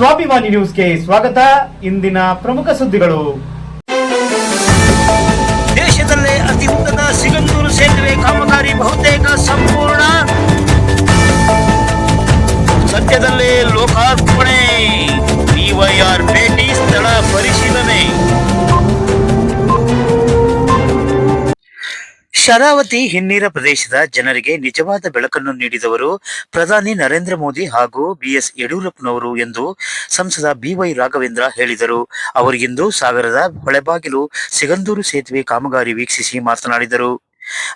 ಸ್ವಾಭಿಮಾನಿ ನ್ಯೂಸ್ಗೆ ಸ್ವಾಗತ. ಇಂದಿನ ಪ್ರಮುಖ ಸುದ್ದಿಗಳು. ದೇಶದಲ್ಲೇ ಅತಿ ಉದ್ದದ ಸಿಗಂದೂರು ಸೇತುವೆ ಕಾಮಗಾರಿ ಬಹುತೇಕ ಸಂಪೂರ್ಣ. ಸದ್ಯದಲ್ಲೇ ಲೋಕಾರ್ಪಣೆ ಶರಾವತಿ ಹಿನ್ನೀರ ಪ್ರದೇಶದ ಜನರಿಗೆ ನಿಜವಾದ ಬೆಳಕನ್ನು ನೀಡಿದವರು ಪ್ರಧಾನಿ ನರೇಂದ್ರ ಮೋದಿ ಹಾಗೂ ಬಿಎಸ್ ಯಡಿಯೂರಪ್ಪನವರು ಎಂದು ಸಂಸದ ಬಿವೈ ರಾಘವೇಂದ್ರ ಹೇಳಿದರು. ಅವರಿಗಿಂದು ಸಾಗರದ ಹೊಳೆಬಾಗಿಲು ಸಿಗಂದೂರು ಸೇತುವೆ ಕಾಮಗಾರಿ ವೀಕ್ಷಿಸಿ ಮಾತನಾಡಿದರು.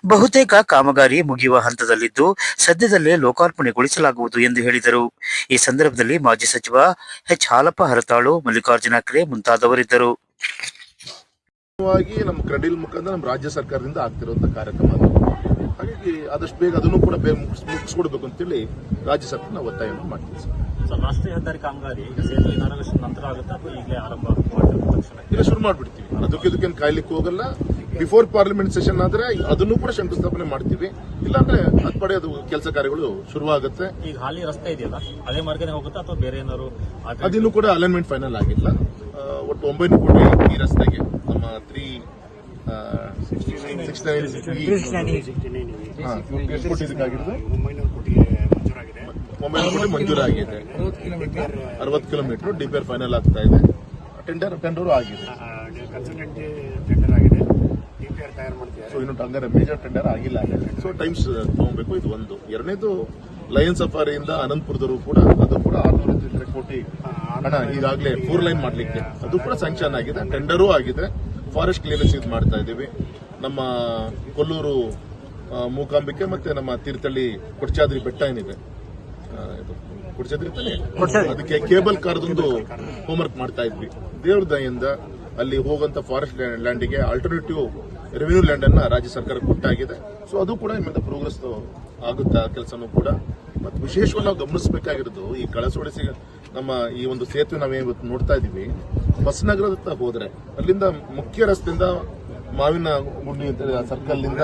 ಬಹುತೇಕ ಕಾಮಗಾರಿ ಮುಗಿಯುವ ಹಂತದಲ್ಲಿದ್ದು ಸದ್ಯದಲ್ಲೇ ಲೋಕಾರ್ಪಣೆಗೊಳಿಸಲಾಗುವುದು ಎಂದು ಹೇಳಿದರು. ಈ ಸಂದರ್ಭದಲ್ಲಿ ಮಾಜಿ ಸಚಿವ ಎಚ್ ಹಾಲಪ್ಪ ಹರತಾಳು, ಮಲ್ಲಿಕಾರ್ಜುನ ಖರೆ ಮುಂತಾದವರಿದ್ದರು. ವಾಗಿ ನಮ್ಮ ಕ್ರೆಡಿಲ್ ಮುಖಾಂತರ ನಮ್ಮ ರಾಜ್ಯ ಸರ್ಕಾರದಿಂದ ಆಗ್ತಿರುವಂಥ ಕಾರ್ಯಕ್ರಮ ಅದು. ಹಾಗಾಗಿ ಆದಷ್ಟು ಬೇಗ ಅದನ್ನು ಕೂಡ ಬೇಗ ಮುಗಿಸ್- ಮುಗಿಸ್ಕೊಡ್ಬೇಕು ಅಂತೇಳಿ ರಾಜ್ಯ ಸರ್ಕಾರ ನಾವು ಒತ್ತಾಯವನ್ನು ಮಾಡ್ತೀವಿ ಸರ್. ಸರ್ ರಾಷ್ಟ್ರೀಯ ಹೆದ್ದಾರಿ ಕಾಮಗಾರಿ ಈಗ ಸೇತುವೆ ನಂತರ ಆಗುತ್ತಾ ಅಥವಾ ಈಗಲೇ ಆರಂಭ ಇಲ್ಲ ಶುರು ಮಾಡ್ಬಿಡ್ತೀವಿ. ಅದಕ್ಕೆ ಇದಕ್ಕೇನು ಕಾಯ್ಲಿಕ್ಕೆ ಹೋಗಲ್ಲ. ಬಿಫೋರ್ ಪಾರ್ಲಿಮೆಂಟ್ ಸೆಷನ್ ಆದ್ರೆ ಅದನ್ನು ಕೂಡ ಶಂಕುಸ್ಥಾಪನೆ ಮಾಡ್ತೀವಿ. ಇಲ್ಲಾಂದ್ರೆ ಅದ್ ಪಡೆ ಅದು ಕೆಲಸ ಕಾರ್ಯಗಳು ಶುರುವಾಗುತ್ತೆ. ಈಗ ಹಾಲಿ ರಸ್ತೆ ಇದೆಯಲ್ಲ ಅದೇ ಮಾರ್ಗನೇ ಹೋಗುತ್ತಾ ಅಥವಾ ಬೇರೆ ಏನಾದ್ರು ಅದಿನ್ನೂ ಕೂಡ ಅಲೈನ್ಮೆಂಟ್ ಫೈನಲ್ ಆಗಿಲ್ಲ. ಒಟ್ಟು ಒಂಬೈನೂರು ಕೋಟಿ ಈ ರಸ್ತೆಗೆ. ಸಿಕ್ಸ್ ಎಷ್ಟು ಕೋಟಿ ಇದಕ್ಕಾಗಿರೋದು ಒಂಬೈನೂರು ಕೋಟಿ ಮಂಜೂರಾಗಿದೆ ಅರವತ್ತು ಕಿಲೋಮೀಟರ್ ಡಿಪಿಆರ್ ಫೈನಲ್ ಆಗ್ತಾ ಇದೆ ಟೆಂಡರ್ ಟೆಂಡರ್ ಆಗಿದೆ ಸೊ ಇನ್ನು ಹಂಗಾರೆ ಮೇಜರ್ ಟೆಂಡರ್ ಆಗಿಲ್ಲ ಸೊ ಟೈಮ್ಸ್ ತಗೋಬೇಕು ಇದು ಒಂದು ಎರಡನೇದು ಲಯನ್ ಸಫಾರಿಯಿಂದ ಅನಂತಪುರದವರು ಕೂಡ ಅದು ಕೂಡ ಆರ್ನೂರ ಕೋಟಿ ಹಣ ಈಗಾಗಲೇ ಫೋರ್ ಲೈನ್ ಮಾಡಲಿಕ್ಕೆ ಅದು ಕೂಡ ಸ್ಯಾಂಕ್ಷನ್ ಆಗಿದೆ ಟೆಂಡರೂ ಆಗಿದೆ ಫಾರೆಸ್ಟ್ ಕ್ಲಿಯರೆನ್ಸ್ ಇದು ಮಾಡ್ತಾ ಇದ್ದೀವಿ. ನಮ್ಮ ಕೊಲ್ಲೂರು ಮೂಕಾಂಬಿಕೆ ಮತ್ತೆ ನಮ್ಮ ತೀರ್ಥಹಳ್ಳಿ ಕೊಡ್ಚಾದ್ರಿ ಬೆಟ್ಟ ಏನಿದೆ? ಕೊಡಚಾದ್ರಿ ತಾನೆ? ಅದಕ್ಕೆ ಕೇಬಲ್ ಕಾರ್ದೊಂದು ಹೋಮ್ವರ್ಕ್ ಮಾಡ್ತಾ ಇದ್ವಿ. ದೇವ್ರ ದಯಿಂದ ಅಲ್ಲಿ ಹೋಗುವಂತ ಫಾರೆಸ್ಟ್ ಲ್ಯಾಂಡಿಗೆ ಆಲ್ಟರ್ನೇಟಿವ್ ರೆವಿನ್ಯೂ ಲ್ಯಾಂಡ್ ಅನ್ನ ರಾಜ್ಯ ಸರ್ಕಾರ ಕೊಟ್ಟಾಗಿದೆ. ಸೊ ಅದು ಕೂಡ ನಿಮ್ಮಿಂದ ಪ್ರೋಗ್ರೆಸ್ ಆಗುತ್ತಾ ಕೆಲಸನೂ ಕೂಡ. ಮತ್ತು ವಿಶೇಷವಾಗಿ ನಾವು ಗಮನಿಸಬೇಕಾಗಿರೋದು ಈ ಕಳಸೋಡಿಸಿ ನಮ್ಮ ಈ ಒಂದು ಸೇತುವೆ ನಾವೇ ಇವತ್ತು ನೋಡ್ತಾ ಇದೀವಿ ಬಸನಗರದತ್ತ ಹೋದ್ರೆ ಅಲ್ಲಿಂದ ಮುಖ್ಯ ರಸ್ತೆಯಿಂದ ಮಾವಿನ ಗುಂಡಿ ಅಂತ ಸರ್ಕಲ್ನಿಂದ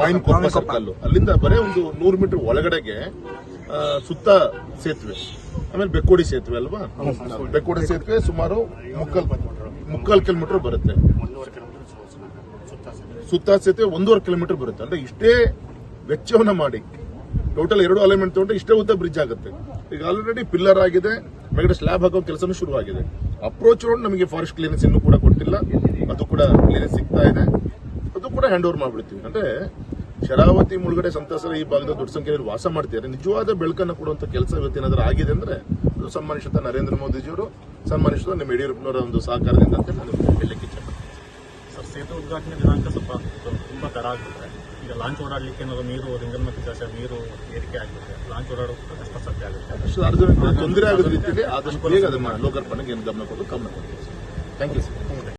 ಮಾವಿನ ಕೊಪ್ಪ ಸರ್ಕಲ್ ಅಲ್ಲಿಂದ ಬರೇ ಒಂದು ನೂರು ಮೀಟರ್ ಒಳಗಡೆಗೆ ಸುತ್ತ ಸೇತುವೆ. ಆಮೇಲೆ ಬೆಕ್ಕೋಡಿ ಸೇತುವೆ ಅಲ್ವಾ? ಬೆಕ್ಕೋಡಿ ಸೇತುವೆ ಸುಮಾರು ಮುಕ್ಕಲ್ ಮುಕ್ಕಾಲ್ ಕಿಲೋಮೀಟರ್ ಬರುತ್ತೆ. ಸುತ್ತ ಸೇತುವೆ ಒಂದೂವರೆ ಕಿಲೋಮೀಟರ್ ಬರುತ್ತೆ. ಅಂದ್ರೆ ಇಷ್ಟೇ ವೆಚ್ಚವನ್ನ ಮಾಡಿ. ಟೋಟಲ್ ಎರಡು ಅಲೈನ್ಮೆಂಟ್ ತಗೊಂಡ್ರೆ ಇಷ್ಟೇ ಉದ್ದ ಬ್ರಿಡ್ಜ್ ಆಗುತ್ತೆ. ಈಗ ಆಲ್ರೆಡಿ ಪಿಲ್ಲರ್ ಆಗಿದೆ, ಮೇಲ್ಗಡೆ ಸ್ಲ್ಯಾಬ್ ಹಾಕೋ ಕೆಲಸನೂ ಶುರುವಾಗಿದೆ. ಅಪ್ರೋಚ್ ರೋಡ್ ನಮಗೆ ಫಾರೆಸ್ಟ್ ಕ್ಲಿಯರೆನ್ಸ್ ಇನ್ನೂ ಕೂಡ ಕೊಟ್ಟಿಲ್ಲ ಅದು ಕೂಡ ಕ್ಲಿಯರೆನ್ಸ್ ಸಿಗ್ತಾ ಇದೆ. ಅದು ಕೂಡ ಹ್ಯಾಂಡ್ ಓವರ್ ಮಾಡ್ಬಿಡ್ತೀವಿ. ಅಂದ್ರೆ ಶರಾವತಿ ಮುಳುಗಡೆ ಸಂತಸರ ಈ ಭಾಗದ ದೊಡ್ಡ ಸಂಖ್ಯೆಯಲ್ಲಿ ವಾಸ ಮಾಡ್ತಿದ್ದಾರೆ. ನಿಜವಾದ ಬೆಳಕನ್ನು ಕೊಡುವಂತ ಕೆಲಸ ಇವತ್ತೇನಾದ್ರೂ ಆಗಿದೆ ಅಂದ್ರೆ ಅದು ಸನ್ಮಾನಿಸಿದ ನರೇಂದ್ರ ಮೋದಿಜಿಯವರು ಸನ್ಮಾನಿಸಿದ ನಮ್ಮ ಯಡಿಯೂರಪ್ಪನವರ ಒಂದು ಸಹಕಾರದಿಂದ ಅಂತ ನಾನು ಹೇಳಲಿಕ್ಕೆ ಸೇತುವೆ ಉದ್ಘಾಟನೆ ದಿನಾಂಕ ಸ್ವಲ್ಪ ತುಂಬಾ ತರ ಆಗ್ಬಿಟ್ರೆ ಈಗ ಲಾಂಚ್ ಓಡಾಡಲಿಕ್ಕೆ ಏನಾದ್ರು ನೀರು ಲಿಂಗನಮಕ್ಕಿ ಜಾಸ್ತಿ ನೀರು ಏರಿಕೆ ಆಗುತ್ತೆ. ಲಾಂಚ್ ಓಡಾಡೋದು ಕಷ್ಟ ಸಾಧ್ಯ ಆಗುತ್ತೆ ತೊಂದರೆ ಆಗದ ರೀತಿಯಲ್ಲಿ ಆದಷ್ಟು ಬೇಗ ಅದನ್ನ ಲೋಕಾರ್ಪಣೆಗೆ ಏನು ಗಮನ ಕೊಟ್ಟು ಗಮನ ಕೊಡ್ತೀವಿ. Thank you sir